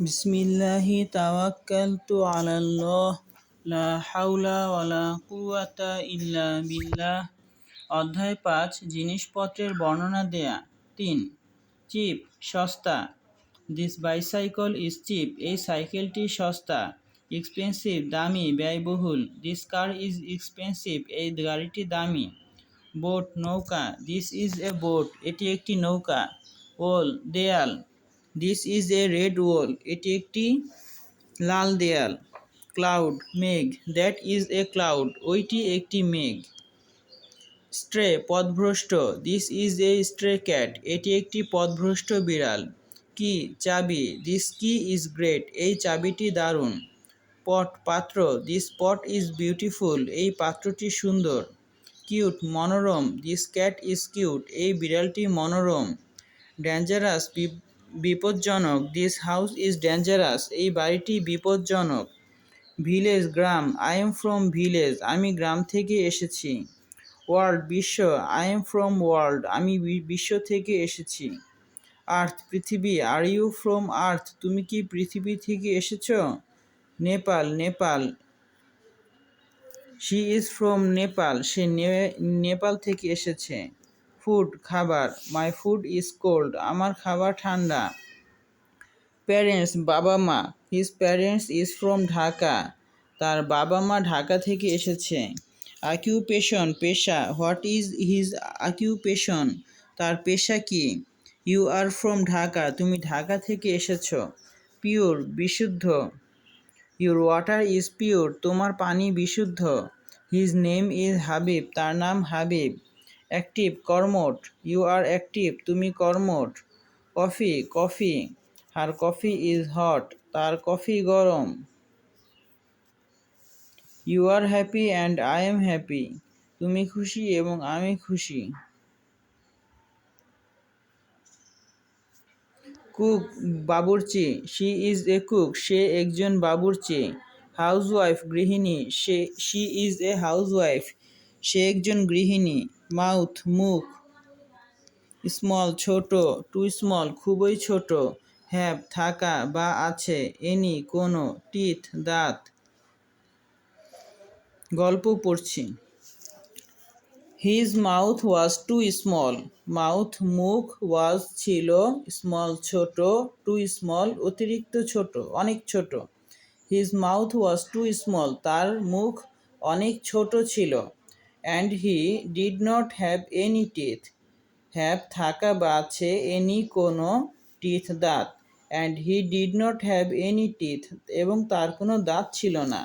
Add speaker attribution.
Speaker 1: বিসমিল্লাহি তাওয়াক্কালতু আলাল্লাহ, লা হাওলা ওয়ালা কুওয়াতা ইল্লা বিল্লাহ। অধ্যায় পাঁচ, জিনিসপত্রের বর্ণনা দেয়া। তিন, চিপ, সস্তা। দিস বাইসাইকেল ইজ চিপ এই সাইকেলটি সস্তা এক্সপেন্সিভ দামি, ব্যয়বহুল। দিস কার ইজ এক্সপেন্সিভ এই গাড়িটি দামি। বোট নৌকা দিস ইজ এ বোট এটি একটি নৌকা। ওল দেয়াল। This is a red wall এটি একটি লাল দেয়াল। ক্লাউড মেঘ। দ্যাট ইজ এ ক্লাউড ওইটি একটি মেঘ। স্ট্রে পথভ্রষ্ট this is a stray cat এটি একটি পথভ্রষ্ট বিড়াল। কি চাবি। দিস কি ইজ গ্রেট এই চাবিটি দারুণ। পট পাত্র। দিস পট ইজ বিউটিফুল এই পাত্রটি সুন্দর। কিউট মনোরম। দিস ক্যাট ইজ কিউট এই বিড়ালটি মনোরম। ডেঞ্জারাস বিপজ্জনক দিস হাউস ইজ ডেঞ্জারাস এই বাড়িটি বিপজ্জনক। ভিলেজ গ্রাম আই এম ফ্রম ভিলেজ আমি গ্রাম থেকে এসেছি। ওয়ার্ল্ড বিশ্ব আই এম ফ্রম ওয়ার্ল্ড আমি বিশ্ব থেকে এসেছি। আর্থ পৃথিবী আর ইউ ফ্রম আর্থ তুমি কি পৃথিবী থেকে এসেছ? Nepal Nepal she is from Nepal সে নেপাল থেকে এসেছে। ফুড খাবার মাই ফুড ইজ কোল্ড আমার খাবার ঠান্ডা। প্যারেন্টস বাবা মা his parents is from Dhaka, তার বাবা মা ঢাকা থেকে এসেছে। অকিউপেশন পেশা হোয়াট ইজ হিজ অকিউপেশন তার পেশা কি? ইউ আর ফ্রম ঢাকা, তুমি ঢাকা থেকে এসেছ। পিওর বিশুদ্ধ। ইউর ওয়াটার ইজ পিওর তোমার পানি বিশুদ্ধ। হিজ নেম ইজ হাবিব তার নাম হাবিব অ্যাক্টিভ কর্মট ইউ আর অ্যাক্টিভ, তুমি কর্মট coffee coffee. Her coffee is hot, তার কফি গরম। You are happy and I am happy. তুমি খুশি এবং আমি খুশি। কুক, বাবুর্চি। শি ইজ এ কুক, সে একজন বাবুর্চি। হাউসওয়াইফ, গৃহিণী। সে, শি ইজ এ হাউসওয়াইফ। সে একজন গৃহিণী। মাউথ, মুখ স্মল ছোট টু স্মল খুবই ছোট হ্যাভ থাকা বা আছে এনি কোনো টিথ দাঁত। গল্প পড়ছি। His mouth was too small mouth মুখ ওয়াজ ছিল স্মল ছোট টু স্মল অতিরিক্ত ছোট, অনেক ছোট। His mouth was too small তার মুখ অনেক ছোট ছিল। And he did not have any teeth have থাকা বা আছে এনি কোনো টিথ দাঁত and he did not have any teeth এবং তার কোনো দাঁত ছিল না।